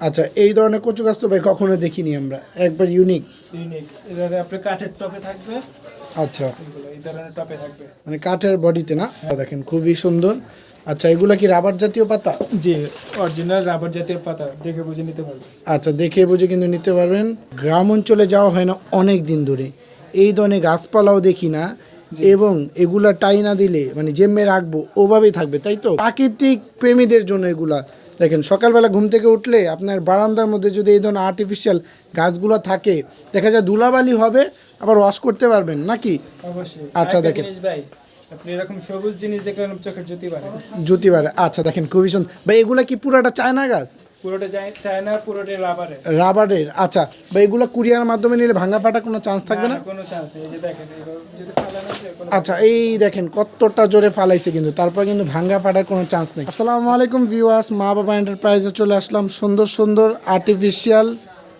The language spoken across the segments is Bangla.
আচ্ছা এই ধরনের কচু গাছ তো ভাই কখনো দেখিনি আমরা। একবার ইউনিক ইউনিক এটা আপনার কাঠের টপে থাকবে। আচ্ছা। এই ধরনের টপে থাকবে। মানে কাঠের বডিতে না? দেখেন খুবই সুন্দর। আচ্ছা এগুলা কি রাবার জাতীয় পাতা? জি অরিজিনাল রাবার জাতীয় পাতা। দেখে বুঝে নিতে পারবে আচ্ছা দেখে বুঝে কিন্তু নিতে পারবেন। গ্রাম অঞ্চলে যাওয়া হয় না অনেক দিন ধরে। এই ধরনের গাছপালাও দেখি না। এবং এগুলা টাই না দিলে মানে জেমে রাখব ওভাবেই থাকবে তাই তো? প্রাকৃতিক প্রেমীদের জন্য এগুলা দেখেন সকালবেলা ঘুম থেকে উঠলে আপনার বারান্দার মধ্যে যদি এই ধরনের আর্টিফিশিয়াল গাছগুলো থাকে দেখা যায় ধুলাবালি হবে আবার ওয়াশ করতে পারবেন নাকি? অবশ্যই। আচ্ছা, দেখেন। আপনি এরকম সবুজ জিনিস দেখলে চোখের জ্যোতি বাড়ে। আচ্ছা দেখেন খুবই সুন্দর ভাই এগুলা কি পুরাটা চায়না গাছ? পুরোটা চায়না পুরোটা রাবারে রাবারের আচ্ছা। বা এগুলো কুরিয়ার মাধ্যমে নিলে ভাঙা ফাটা কোনো চান্স থাকবে না কোনো চান্স নেই। এই যে দেখেন যদি ফালানো যায় কোনো আচ্ছা এই দেখেন কতটা জোরে ফালাইছে কিন্তু। তারপর কিন্তু ফাটার কোনো চান্স নেই। আসসালামু আলাইকুম ভিউয়ার্স মা বাবা এন্টারপ্রাইজে চলে আসলাম। সুন্দর সুন্দর আর্টিফিশিয়াল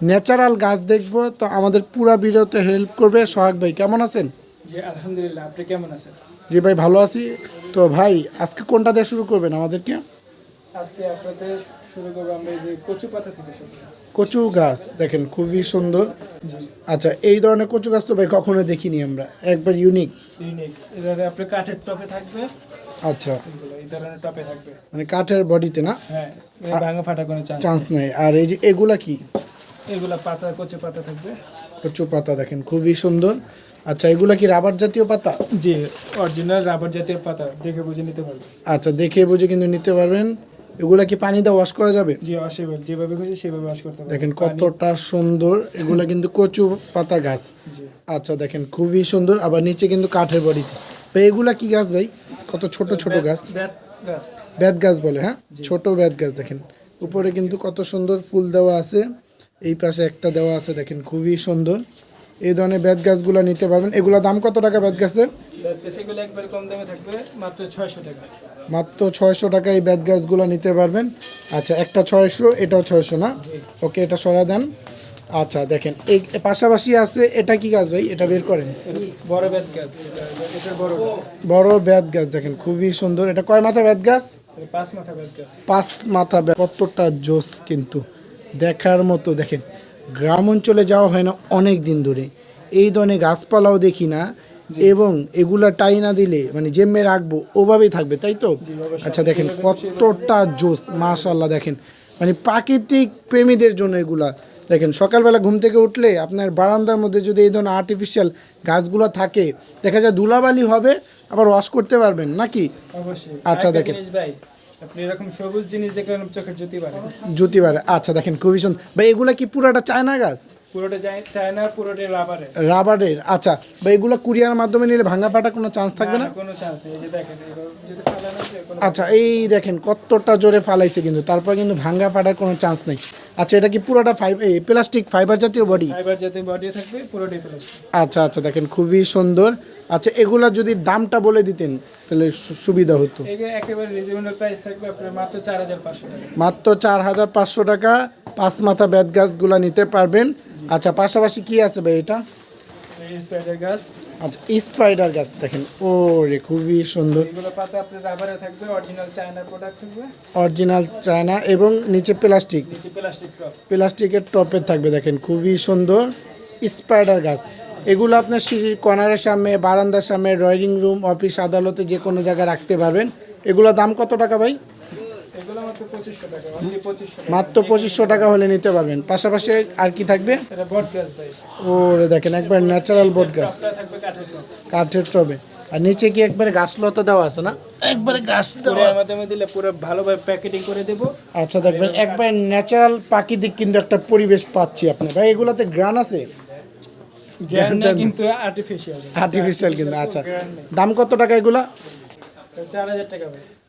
ন্যাচারাল গাছ দেখব। তো আমাদের পুরা ভিডিওতে হেল্প করবে সোহাগ ভাই। কেমন আছেন? জি আলহামদুলিল্লাহ। আপনি কেমন আছেন? জি ভাই ভালো আছি। তো ভাই আজকে কোনটা দিয়ে শুরু করবেন আমাদেরকে? আজকে আপনাদের শুরু করব আমরা যে কচু পাতা থেকে শুরু কচু গাছ দেখেন খুবই সুন্দর। আচ্ছা এই ধরনের কচু গাছ তো ভাই কখনো দেখিনি আমরা একবার ইউনিক ইউনিক আপনার কাঠের টপে থাকবে। আচ্ছা। এই ধরনের টপে থাকবে। মানে কাঠের বডিতে না? হ্যাঁ ভাঙা ফাটা কোনো চান্স নেই। আর এই যে এগুলা কি? এগুলো পাতা কচু পাতা থাকবে। কচু পাতা দেখেন খুবই সুন্দর। আচ্ছা এগুলা কি রাবার জাতীয় পাতা? জি অরিজিনাল রাবার জাতীয় পাতা দেখে বুঝে নিতে পারবে আচ্ছা দেখে বুঝে কিন্তু নিতে পারবেন। এগুলা কি পানি দিয়ে ওয়াশ করা যাবে? জি অসুবিধা যেভাবে খুশি সেভাবে বাস করতে পারবে দেখেন কতটা সুন্দর এগুলা কিন্তু কচু পাতা গাছ। আচ্ছা দেখেন খুবই সুন্দর আবার নিচে কিন্তু কাঠের বডিতে এগুলা কি গাছ ভাই? কত ছোট ছোট গাছ। বেত গাছ। বলে হ্যাঁ? ছোট বেত গাছ দেখেন। উপরে কিন্তু কত সুন্দর ফুল দেওয়া আছে। এই পাশে একটা দেওয়া আছে দেখেন খুবই সুন্দর। এই ধরনের বেত গাছগুলো নিতে পারবেন। এগুলা দাম কত টাকা বেত গাছের? মাত্র ছয়শো টাকা। এই বেত গাছগুলো নিতে পারবেন। আচ্ছা একটা ছয়শো এটাও ছয়শো না? ওকে এটা সরা দেন। আচ্ছা দেখেন এই পাশাপাশি আছে এটা কি গাছ ভাই? এটা বের করেন। বড় ব্যাত গাছ বড় গাছ দেখেন খুবই সুন্দর। এটা কয় মাথা বেত গাছ? পাঁচ মাথা ব্যাত গাছ। পাঁচ মাথা কতটা জোস কিন্তু। দেখার মতো দেখেন গ্রাম অঞ্চলে যাওয়া হয় না অনেক দিন ধরে। এই ধরনের গাছপালাও দেখি না এবং এগুলা টাই না দিলে মানে জেমে রাখব ওভাবেই থাকবে তাই তো? আচ্ছা দেখেন কতটা জোস মাশাল্লাহ দেখেন। মানে প্রাকৃতিক প্রেমীদের জন্য এগুলা। দেখেন সকালবেলা ঘুম থেকে উঠলে আপনার বারান্দার মধ্যে যদি এই ধরনের আর্টিফিশিয়াল গাছগুলো থাকে দেখা যায় ধুলাবালি হবে আবার ওয়াশ করতে পারবেন নাকি? আচ্ছা, দেখেন। জিনিস আপনি এরকম সবুজ জিনিস দেখলে চোখের জ্যোতি বাড়ে। আচ্ছা দেখেন খুবই সুন্দর ভাই এগুলা কি পুরাটা চায়না গাছ? পুরোটা চায়না পুরোটা রাবারে রাবারের। আচ্ছা এগুলো কুরিয়ার মাধ্যমে নিলে ভাঙা ফাটা কোনো চান্স থাকবে না কোনো চান্স নেই। যে দেখেন আচ্ছা এই দেখেন কতটা জোরে ফালাইছে কিন্তু। তারপর কিন্তু ভাঙা ফাটার কোনো চান্স নেই। আচ্ছা এটা কি পুরোটা ফাইভ এই প্লাস্টিক ফাইবার জাতীয় বডি ফাইবার জাতীয় বডি থাকবে পুরোটাই প্লাস্টিক আচ্ছা আচ্ছা দেখেন খুবই সুন্দর। আচ্ছা এগুলা যদি দামটা বলে দিতেন তাহলে সুবিধা হতো। মাত্র চার হাজার পাঁচশো টাকা। পাঁচ মাথা ব্যাত গাছগুলা নিতে পারবেন। আচ্ছা পাশাপাশি কি আছে ভাই এটা? স্পাইডার গাছ। আচ্ছা স্পাইডার গাছ দেখেন। ও রে খুবই সুন্দর। পাতা আপনার রাবারে থাকবে অরিজিনাল চায়নার প্রোডাক্ট থাকবে। অরিজিনাল চায়না এবং নিচে প্লাস্টিক নিচে প্লাস্টিক টপ প্লাস্টিকের টপের থাকবে দেখেন খুবই সুন্দর। স্পাইডার গাছ। এগুলো আপনার সিঁড়ির কর্নারের সামনে বারান্দার সামনে ড্রয়িং রুম অফিস আদালতে যে কোনো জায়গায় রাখতে পারবেন। এগুলো দাম কত টাকা ভাই? মাত্র পঁচিশশো টাকা হলে নিতে পারবেন। পাশাপাশি আর কি থাকবে? ওরে দেখেন একবার ন্যাচারাল বট গাছ। কাঠের টবে। আর নিচে কি একবারে গাছ লতা দেওয়া আছে না? একবারে গাছ দেওয়া মাধ্যমে দিলে পুরো ভালোভাবে প্যাকেটিং করে দেবো। আচ্ছা দেখবেন একবার ন্যাচারাল প্রাকৃতিক কিন্তু একটা পরিবেশ পাচ্ছি আপনি ভাই এগুলোতে গ্রান আছে। কিন্তু আর্টিফিশিয়াল আর্টিফিশিয়াল কিন্তু আচ্ছা। দাম কত টাকা এগুলা?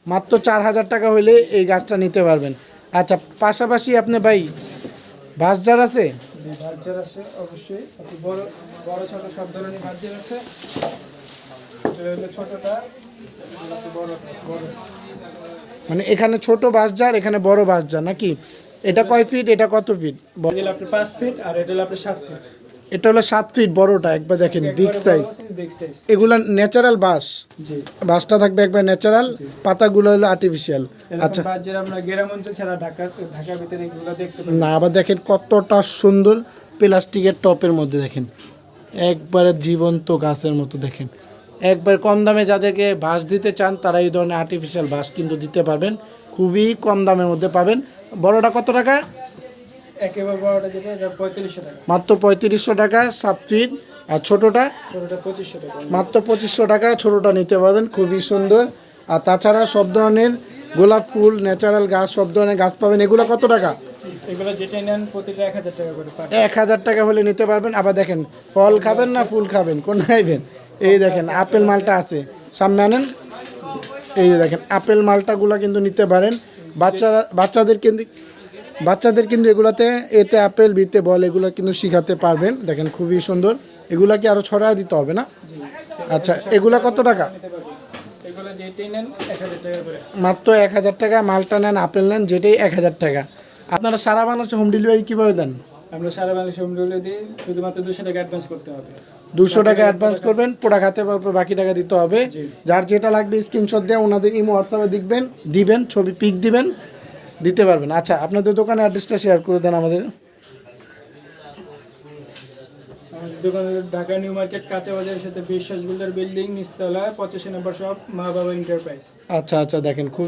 মাত্র চার হাজার টাকা হলে এই গাছটা নিতে পারবেন। আচ্ছা পাশাপাশি আপনি ভাই বাসজার আছে? জি আছে অবশ্যই। বড় বড় ছোট সব ধরনের ভার্জার আছে। ছোটটা আর একটু বড় বড়। মানে এখানে ছোট বাসজার এখানে বড় বাসজার নাকি? এটা কয় ফিট এটা কত ফিট আপনার পাঁচ ফিট আর এটা হলো আপনার সাত ফিট এটা হলো সাত ফিট বড়টা একবার দেখেন বিগ সাইজ এগুলা ন্যাচারাল বাঁশ। বাঁশটা থাকবে একবার ন্যাচারাল পাতাগুলো হলো আর্টিফিশিয়াল আচ্ছা। না আবার দেখেন কতটা সুন্দর প্লাস্টিকের টপের মধ্যে দেখেন। একবারে জীবন্ত গাছের মতো দেখেন। একবার কম দামে যাদেরকে বাঁশ দিতে চান তারা এই ধরনের আর্টিফিশিয়াল বাঁশ কিন্তু দিতে পারবেন। খুবই কম দামের মধ্যে পাবেন। বড়টা কত টাকা? একেবারে বড়টা যেটা এটা পঁয়ত্রিশশো টাকা। মাত্র পঁয়ত্রিশশো টাকা সাত ফিট আর ছোটোটা? ছোটটা পঁচিশশো টাকা। মাত্র পঁচিশশো টাকা ছোটোটা নিতে পারবেন খুবই সুন্দর। আর তাছাড়া সব ধরনের গোলাপ ফুল ন্যাচারাল গাছ সব ধরনের গাছ পাবেন। এগুলো কত টাকা? এগুলো যেটাই নেন প্রতিটা এক হাজার টাকা করে এক হাজার টাকা হলে নিতে পারবেন। আবার দেখেন ফল খাবেন না ফুল খাবেন? কোন খাইবেন? এই দেখেন আপেল মালটা আছে। সামনে আনেন। এই দেখেন আপেল মালটাগুলো কিন্তু নিতে পারেন। বাচ্চারা বাচ্চাদের কিন্তু বাচ্চাদের কিন্তু এগুলাতে এতে আপেল বিতে বল এগুলো কিন্তু শিখাতে পারবেন। দেখেন খুবই সুন্দর। এগুলা কি আরও ছড়া দিতে হবে না? আচ্ছা এগুলা কত টাকা? মাত্র এক হাজার টাকা মালটা নেন আপেল নেন যেটাই এক হাজার টাকা। আপনারা সারা বাংলাদেশে হোম ডেলিভারি কীভাবে দেন? আমরা সারা বাংলাদেশ হোম ডেলিভারি দিই শুধুমাত্র দুশো টাকা অ্যাডভান্স করতে হবে। দুশো টাকা অ্যাডভান্স করবেন হাতে পাওয়ার বাকি টাকা দিতে হবে। যার যেটা লাগবে স্ক্রিনশট দিয়ে ওনাদের ইমো হোয়াটসঅ্যাপে দিবেন দিবেন ছবি পিক দিবেন দিতে পারবেন। আচ্ছা আপনাদের দোকানের অ্যাড্রেসটা শেয়ার করে দেন আমাদের। আমাদের দোকান ঢাকা নিউ মার্কেট কাঁচা বাজারের সাথে বিশ্বাস বিল্ডার বিল্ডিং নিচতলা পঁচাশি নম্বর শপ মা বাবা এন্টারপ্রাইজ আচ্ছা আচ্ছা দেখেন খুব